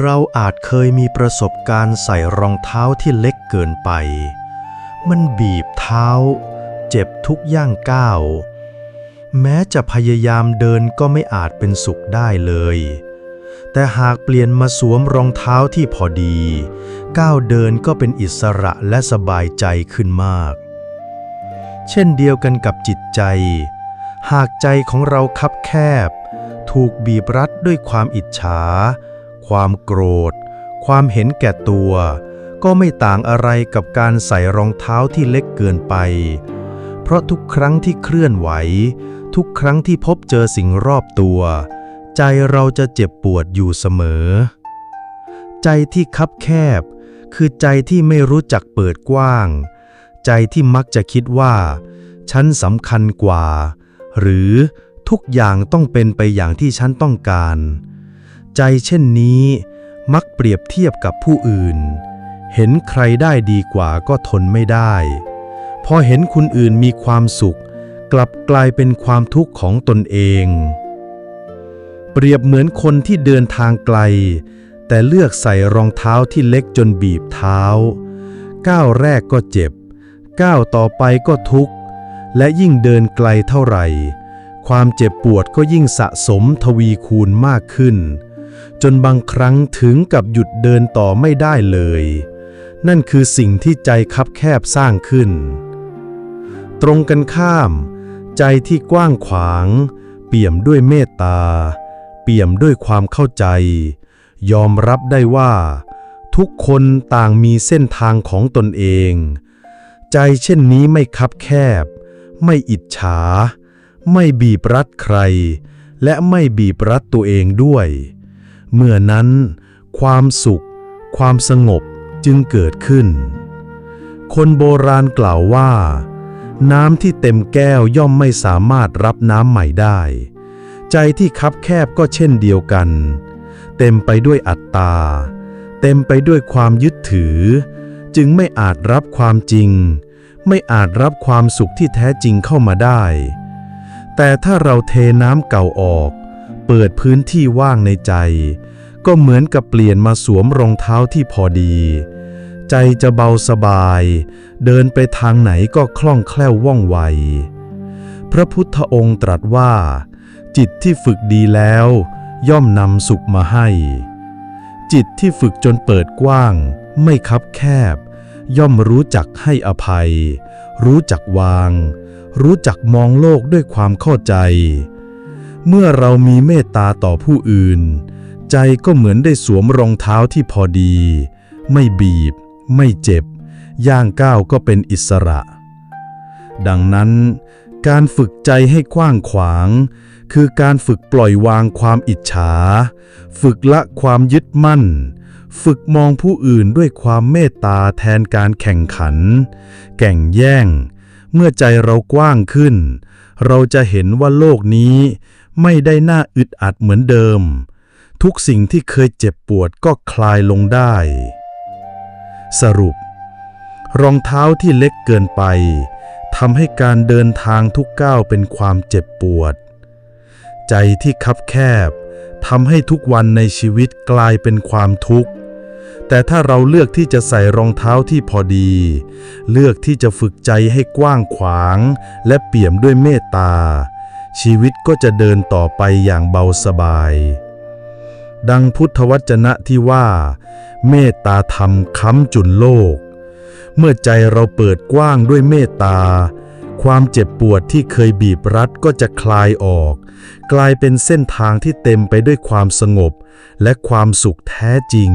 เราอาจเคยมีประสบการณ์ใส่รองเท้าที่เล็กเกินไป มันบีบเท้า เจ็บทุกย่างก้าว แม้จะพยายามเดินก็ไม่อาจเป็นสุขได้เลย แต่หากเปลี่ยนมาสวมรองเท้าที่พอดี ก้าวเดินก็เป็นอิสระและสบายใจขึ้นมาก เช่นเดียวกันกับจิตใจ หากใจของเราคับแคบ ถูกบีบรัดด้วยความอิจฉา ความโกรธ ความเห็นแก่ตัว ก็ไม่ต่างอะไรกับการใส่รองเท้าที่เล็กเกินไป เพราะทุกครั้งที่เคลื่อนไหว ทุกครั้งที่พบเจอสิ่งรอบตัว ใจเราจะเจ็บปวดอยู่เสมอ ใจที่คับแคบ คือใจที่ไม่รู้จักเปิดกว้าง ใจที่มักจะคิดว่า ฉันสำคัญกว่า หรือทุกอย่างต้องเป็นไปอย่างที่ฉันต้องการ ใจเช่นนี้มักเปรียบเทียบกับผู้อื่น เห็นใครได้ดีกว่าก็ทนไม่ได้ พอเห็นคนอื่นมีความสุข กลับกลายเป็นความทุกข์ของตนเอง เปรียบเหมือนคนที่เดินทางไกล แต่เลือกใส่รองเท้าที่เล็กจนบีบเท้า ก้าวแรกก็เจ็บ ก้าวต่อไปก็ทุกข์ และยิ่งเดินไกลเท่าไหร่ ความเจ็บปวดก็ยิ่งสะสมทวีคูณมากขึ้น จนบางครั้งถึงกับหยุดเดินต่อไม่ได้เลย นั่นคือสิ่งที่ใจคับแคบสร้างขึ้น ตรงกันข้าม ใจที่กว้างขวาง เปี่ยมด้วยเมตตา เปี่ยมด้วยความเข้าใจ ยอมรับได้ว่า ทุกคนต่างมีเส้นทางของตนเอง ใจเช่นนี้ไม่คับแคบ ไม่อิจฉา ไม่บีบรัดใคร และไม่บีบรัดตัวเองด้วย เมื่อนั้น ความสุข ความสงบจึงเกิดขึ้น คนโบราณกล่าวว่า น้ำที่เต็มแก้วย่อมไม่สามารถรับน้ำใหม่ได้ ใจที่คับแคบก็เช่นเดียวกัน เต็มไปด้วยอัตตา เต็มไปด้วยความยึดถือ จึงไม่อาจรับความจริง ไม่อาจรับความสุขที่แท้จริงเข้ามาได้ แต่ถ้าเราเทน้ำเก่าออก เปิดพื้นที่ว่างในใจ ก็เหมือนกับเปลี่ยนมาสวมรองเท้าที่พอดี ใจจะเบาสบาย เดินไปทางไหนก็คล่องแคล่วว่องไว พระพุทธองค์ตรัสว่า จิตที่ฝึกดีแล้ว ย่อมนำสุขมาให้ จิตที่ฝึกจนเปิดกว้าง ไม่คับแคบ ย่อมรู้จักให้อภัย รู้จักวาง รู้จักมองโลกด้วยความเข้าใจ เมื่อเรามีเมตตาต่อผู้อื่น ใจก็เหมือนได้สวมรองเท้าที่พอดี ไม่บีบ ไม่เจ็บ ย่างก้าวก็เป็นอิสระ ดังนั้น การฝึกใจให้กว้างขวาง คือการฝึกปล่อยวางความอิจฉา ฝึกละความยึดมั่น ฝึกมองผู้อื่นด้วยความเมตตาแทนการแข่งขัน แก่งแย่ง เมื่อใจเรากว้างขึ้น เราจะเห็นว่าโลกนี้ไม่ได้น่าอึดอัดเหมือนเดิม ทุกสิ่งที่เคยเจ็บปวดก็คลายลงได้ สรุป รองเท้าที่เล็กเกินไปทำให้การเดินทางทุกก้าวเป็นความเจ็บปวด ใจที่คับแคบทำให้ทุกวันในชีวิตกลายเป็นความทุกข์ แต่ถ้าเราเลือกที่จะใส่รองเท้าที่พอดี เลือกที่จะฝึกใจให้กว้างขวาง และเปี่ยมด้วยเมตตา ชีวิตก็จะเดินต่อไปอย่างเบาสบาย ดังพุทธวจนะที่ว่า เมตตาธรรมค้ำจุนโลก เมื่อใจเราเปิดกว้างด้วยเมตตา ความเจ็บปวดที่เคยบีบรัดก็จะคลายออก กลายเป็นเส้นทางที่เต็มไปด้วยความสงบ และความสุขแท้จริง